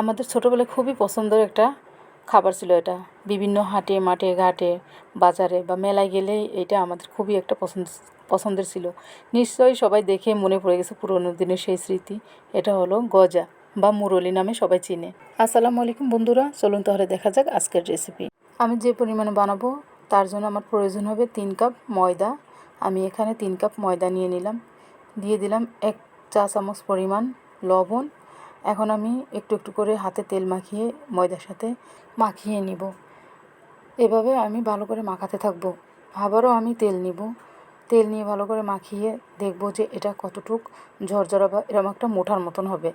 আমাদের ছোটোবেলায় খুবই পছন্দের একটা খাবার ছিল এটা। বিভিন্ন হাটে, মাঠে, ঘাটে, বাজারে বা মেলায় গেলেই এটা আমাদের খুবই একটা পছন্দ, পছন্দের ছিল। নিশ্চয়ই সবাই দেখে মনে পড়ে গেছে পুরোনো দিনের সেই স্মৃতি। এটা হলো গজা বা মুরলি নামে সবাই চিনে। আসসালামু আলাইকুম বন্ধুরা, চলুন তাহলে দেখা যাক আজকের রেসিপি আমি যে পরিমাণে বানাবো তার জন্য আমার প্রয়োজন হবে তিন কাপ ময়দা। আমি এখানে তিন কাপ ময়দা নিয়ে নিলাম। দিয়ে দিলাম এক চা চামচ পরিমাণ লবণ। এখন আমি একটু একটু করে হাতে তেল মাখিয়ে ময়দার সাথে মাখিয়ে নিব। এভাবে আমি ভালো করে মাখাতে থাকব। আবারও আমি তেল নিব। তেল নিয়ে ভালো করে মাখিয়ে দেখব যে এটা কতটুক ঝরঝরা বা এরকম একটা মোটার মতন হবে।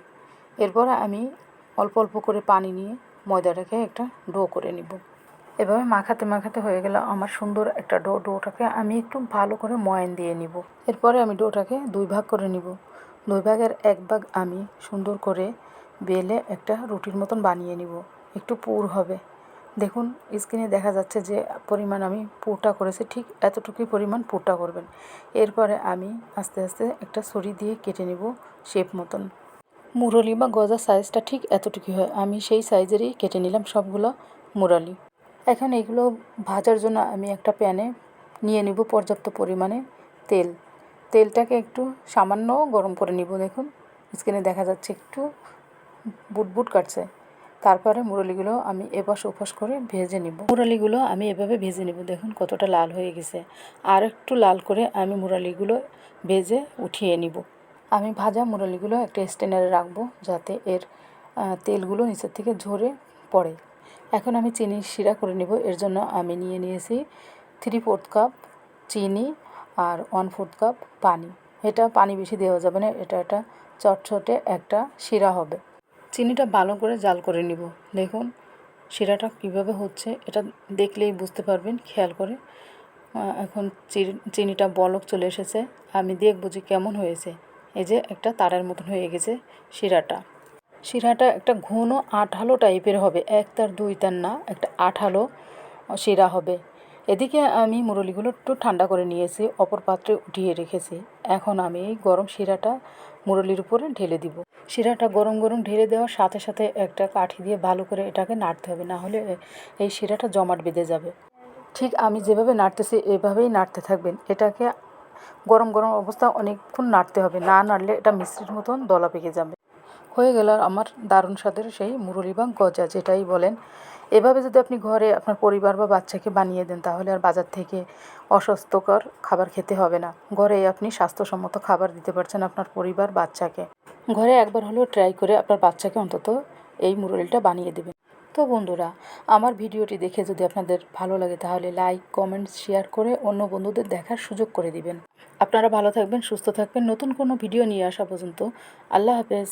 এরপর আমি অল্প অল্প করে পানি নিয়ে ময়দাটাকে একটা ডো করে নিব। এভাবে মাখাতে মাখাতে হয়ে গেল আমার সুন্দর একটা ডো। ডোটাকে আমি একটু ভালো করে ময়ান দিয়ে নিব। এরপরে আমি ডোটাকে দুই ভাগ করে নিব। দুই ভাগের এক ভাগ আমি সুন্দর করে বেলে একটা রুটির মতন বানিয়ে নিব। একটু পুর হবে। দেখুন, স্ক্রিনে দেখা যাচ্ছে যে পরিমাণ আমি পুরটা করেছি, ঠিক এতটুকুই পরিমাণ পুরটা করবেন। এরপরে আমি আস্তে আস্তে একটা ছড়ি দিয়ে কেটে নিব শেপ মতন। মুরলি বা গজার সাইজটা ঠিক এতটুকুই হয়। আমি সেই সাইজেরই কেটে নিলাম সবগুলো মুরালি। এখন এগুলো ভাজার জন্য আমি একটা প্যানে নিয়ে নিব পর্যাপ্ত পরিমাণে তেল। তেলটাকে একটু সামান্য গরম করে নিব, দেখুন। স্ক্রিনে দেখা যাচ্ছে একটু বুটবুট কাটছে। তারপরে মুরলিগুলো আমি এপাশ ওপাশ করে ভেজে নিব। মুরালিগুলো আমি এভাবে ভেজে নিব, দেখুন কতটা লাল হয়ে গেছে। আর একটু লাল করে আমি মুরালিগুলো ভেজে উঠিয়ে নিব। আমি ভাজা মুরালিগুলো একটা স্ট্যান্ডারে রাখব, যাতে এর তেলগুলো নিচের থেকে ঝরে পড়ে। এখন আমি চিনি শিরা করে নিব, এর জন্য আমি নিয়ে নিয়েছি থ্রি ফোর্থ কাপ চিনি আর ওয়ান ফোর্থ কাপ পানি। এটা পানি বেশি দেওয়া যাবে না, এটা একটা চটচটে একটা শিরা হবে। চিনিটা ভালো করে জাল করে নিব। দেখুন শিরাটা কীভাবে হচ্ছে, এটা দেখলেই বুঝতে পারবেন, খেয়াল করে। এখন চিনিটা বলক চলে এসেছে। আমি দেখব যে কেমন হয়েছে। এই যে একটা তারের মতন হয়ে গেছে শিরাটা। শিরাটা একটা ঘন আঠালো টাইপের হবে। এক তার, দুই তার না, একটা আঠালো শিরা হবে। এদিকে আমি মুরলিগুলো একটু ঠান্ডা করে নিয়েছি, অপর পাত্রে উঠিয়ে রেখেছি। এখন আমি এই গরম শিরাটা মুরলির উপরে ঢেলে দিব। শিরাটা গরম গরম ঢেলে দেওয়ার সাথে সাথে একটা কাঠি দিয়ে ভালো করে এটাকে নাড়তে হবে, না হলে এই শিরাটা জমাট বেঁধে যাবে। ঠিক আমি যেভাবে নাড়তেছি, এভাবেই নাড়তে থাকবেন। এটাকে গরম গরম অবস্থা অনেকক্ষণ নাড়তে হবে, না নাড়লে এটা মিষ্টির মতন দলা পেকে যাবে। হয়ে গেল আমার দারুণ স্বাদের সেই মুরলি বা গজা, যেটাই বলেন। এভাবে যদি আপনি ঘরে আপনার পরিবার বা বাচ্চাকে বানিয়ে দেন, তাহলে আর বাজার থেকে অস্বাস্থ্যকর খাবার খেতে হবে না। ঘরে আপনি স্বাস্থ্যসম্মত খাবার দিতে পারছেন আপনার পরিবার, বাচ্চাকে। ঘরে একবার হলেও ট্রাই করে আপনার বাচ্চাকে অন্তত এই মুরলিটা বানিয়ে দেবেন। তো বন্ধুরা, আমার ভিডিওটি দেখে যদি আপনাদের ভালো লাগে, তাহলে লাইক, কমেন্ট, শেয়ার করে অন্য বন্ধুদের দেখার সুযোগ করে দিবেন। আপনারা ভালো থাকবেন, সুস্থ থাকবেন। নতুন কোনো ভিডিও নিয়ে আসা পর্যন্ত আল্লাহ হাফেজ।